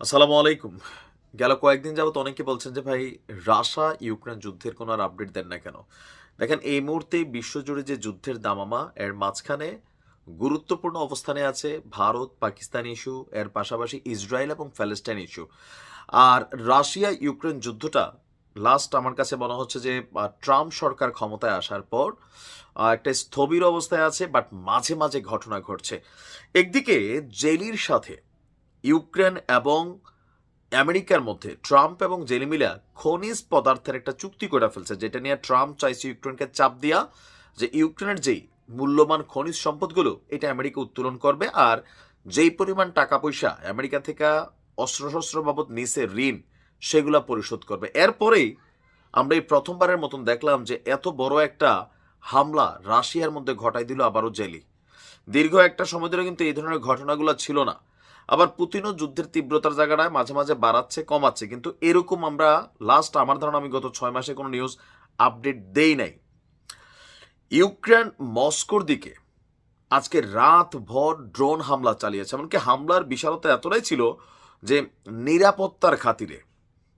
আসসালামু আলাইকুম। গেল কয়েকদিন যাবত অনেকে বলছেন যে, ভাই রাশা ইউক্রেন যুদ্ধের কোনো আর আপডেট দেন না কেন? দেখেন, এই মুহূর্তে বিশ্বজুড়ে যে যুদ্ধের দামামা, এর মাঝখানে গুরুত্বপূর্ণ অবস্থানে আছে ভারত, পাকিস্তান ইস্যু, এর পাশাপাশি ইসরায়েল এবং প্যালেস্টাইন ইস্যু। আর রাশিয়া ইউক্রেন যুদ্ধটা লাস্ট আমার কাছে মনে হচ্ছে যে ট্রাম্প সরকার ক্ষমতায় আসার পর একটা স্থবির অবস্থায় আছে, বাট মাঝে মাঝে ঘটনা ঘটছে। একদিকে জেলির সাথে ইউক্রেন এবং আমেরিকার মধ্যে ট্রাম্প এবং জেলিমিলা খনিজ পদার্থের একটা চুক্তি করে ফেলছে, যেটা নিয়ে ট্রাম্প চাইছে ইউক্রেনকে চাপ দিয়া, যে ইউক্রেনের যেই মূল্যবান খনিজ সম্পদগুলো, এটা আমেরিকা উত্তোলন করবে আর যেই পরিমাণ টাকা পয়সা আমেরিকা থেকে অস্ত্রশস্ত্র বাবদ নিচে ঋণ, সেগুলা পরিশোধ করবে। এরপরেই আমরা এই প্রথমবারের মতন দেখলাম যে এত বড় একটা হামলা রাশিয়ার মধ্যে ঘটাই দিল আবারও জেলি। দীর্ঘ একটা সময় ধরে কিন্তু এই ধরনের ঘটনাগুলো ছিল না। আবার পুতিনও যুদ্ধের তীব্রতার জায়গাটায় মাঝে মাঝে বাড়াচ্ছে, কমাচ্ছে। কিন্তু এরকম আমরা লাস্ট আমার ধারণা, আমি গত ছয় মাসে কোনো নিউজ আপডেট দেই নাই। ইউক্রেন মস্কোর দিকে আজকে রাত ভর ড্রোন হামলা চালিয়েছে। এমনকি হামলার বিশালতা এতটাই ছিল যে নিরাপত্তার খাতিরে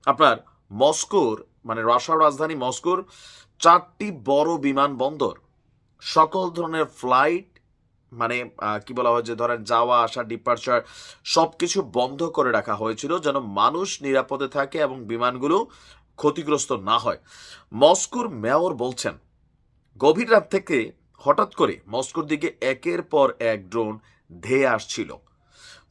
আপনার মস্কোর মানে রাশিয়ার রাজধানী মস্কোর চারটি বড় বিমানবন্দর, সকল ধরনের ফ্লাইট মানে কি বলা হয় যে ধরেন যাওয়া, আসা ডিপার্চার সব কিছু বন্ধ করে রাখা হয়েছিল যেন মানুষ নিরাপদে থাকে এবং বিমানগুলো ক্ষতিগ্রস্ত না হয়। মস্কোর মেয়র বলছেন, গভীর রাত থেকে হঠাৎ করে মস্কোর দিকে একের পর এক ড্রোন ধেয়ে আসছিল।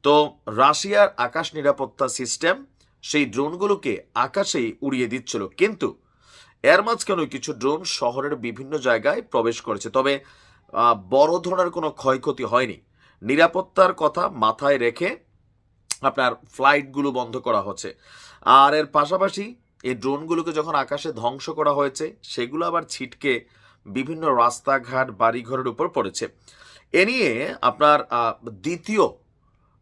তো রাশিয়ার আকাশ নিরাপত্তা সিস্টেম সেই ড্রোনগুলোকে আকাশেই উড়িয়ে দিচ্ছিল। কিন্তু এর মাঝখানে কিছু ড্রোন শহরের বিভিন্ন জায়গায় প্রবেশ করেছে। তবে বড় ধরনের কোনো ক্ষয়ক্ষতি হয়নি। নিরাপত্তার কথা মাথায় রেখে আপনার ফ্লাইটগুলো বন্ধ করা হচ্ছে। আর এর পাশাপাশি এই ড্রোনগুলোকে যখন আকাশে ধ্বংস করা হয়েছে, সেগুলো আবার ছিটকে বিভিন্ন রাস্তাঘাট, বাড়িঘরের উপর পড়েছে। এ নিয়ে আপনার দ্বিতীয়,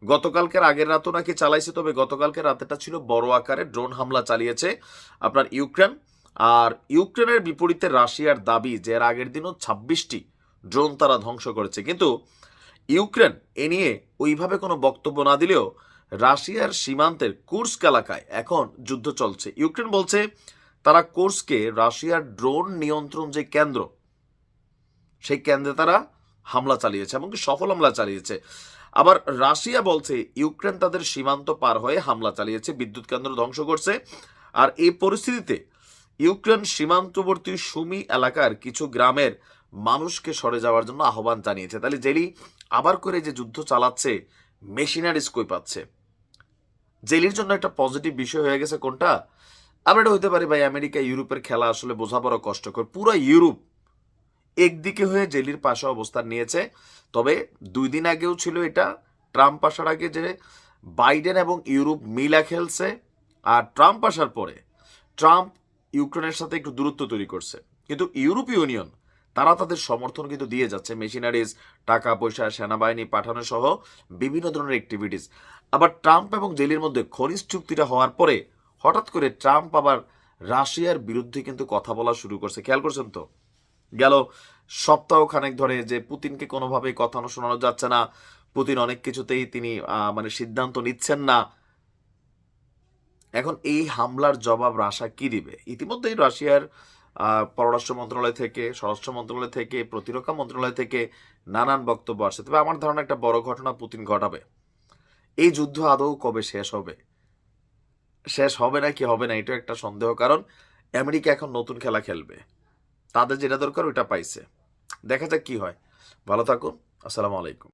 গতকালকের আগের রাতও নাকি চালাইছে, তবে গতকালকে রাতেটা ছিল বড় আকারে ড্রোন হামলা চালিয়েছে আপনার ইউক্রেন। আর ইউক্রেনের বিপরীতে রাশিয়ার দাবি যে এর আগের দিনও ছাব্বিশটি ড্রোন তারা ধ্বংস করেছে। কিন্তু ইউক্রেন এ নিয়ে ওইভাবে কোনো বক্তব্য না দিলেও রাশিয়ার সীমান্তের কুর্স্ক এলাকায় এখন যুদ্ধ চলছে। ইউক্রেন বলছে, তারা কোর্সকে রাশিয়ার ড্রোন নিয়ন্ত্রণ যে কেন্দ্র, সেই কেন্দ্রে তারা হামলা চালিয়েছে এমনকি সফল হামলা চালিয়েছে। আবার রাশিয়া বলছে, ইউক্রেন তাদের সীমান্ত পার হয়ে হামলা চালিয়েছে, বিদ্যুৎ কেন্দ্র ধ্বংস করছে। আর এই পরিস্থিতিতে ইউক্রেন সীমান্তবর্তী সুমি এলাকার কিছু গ্রামের মানুষকে সরে যাওয়ার জন্য আহ্বান জানিয়েছে। তাহলে জেলি আবার করে যে যুদ্ধ চালাচ্ছে মেশিনারিজ কই পাচ্ছে। জেলির জন্য একটা পজিটিভ বিষয় হয়ে গেছে কোনটা? আবার এটা হতে পারে ভাই, আমেরিকা, ইউরোপের খেলা আসলে বোঝা বড় কষ্টকর। পুরো ইউরোপ একদিকে হয়ে জেলির পাশে অবস্থান নিয়েছে। তবে দুই দিন আগেও ছিল এটা। ট্রাম্প আসার আগে যে বাইডেন এবং ইউরোপ মিলা খেলছে আর ট্রাম্প আসার পরে ট্রাম্প ইউক্রেনের সাথে একটু দূরত্ব তৈরি করছে। কিন্তু ইউরোপীয় ইউনিয়ন তারা তাদের সমর্থন কিন্তু দিয়ে যাচ্ছে। মেশিনারিজ, টাকা, পয়সা, সেনাবাহিনী পাঠানো সহ বিভিন্ন ধরনের অ্যাক্টিভিটিস আবার ট্রাম্প এবং জেলির মধ্যে খনিজ চুক্তিটা হওয়ার পরে হঠাৎ করে ট্রাম্প আবার রাশিয়ার বিরুদ্ধে কিন্তু কথা বলা শুরু করছে। খেয়াল করছেন তো? গেল সপ্তাহ খানেক ধরে যে পুতিনকে কোনোভাবেই কথা শোনানো যাচ্ছে না। পুতিন অনেক কিছুতেই তিনি মানে সিদ্ধান্ত নিচ্ছেন না। এখন এই হামলার জবাব রাশা কি দিবে? ইতিমধ্যেই রাশিয়ার পররাষ্ট্র মন্ত্রণালয় থেকে, স্বরাষ্ট্র মন্ত্রণালয় থেকে, প্রতিরক্ষা মন্ত্রণালয় থেকে নানান বক্তব্য আসছে তবে আমার ধারণা একটা বড় ঘটনা পুতিন ঘটাবে। এই যুদ্ধ আদৌ কবে শেষ হবে? শেষ হবে না কি হবে না এটা একটা সন্দেহ, কারণ আমেরিকা এখন নতুন খেলা খেলবে। তাদের যেটা দরকার ওইটা পাইছে। দেখা যাক কি হয়। ভালো থাকুন। আসসালামু আলাইকুম।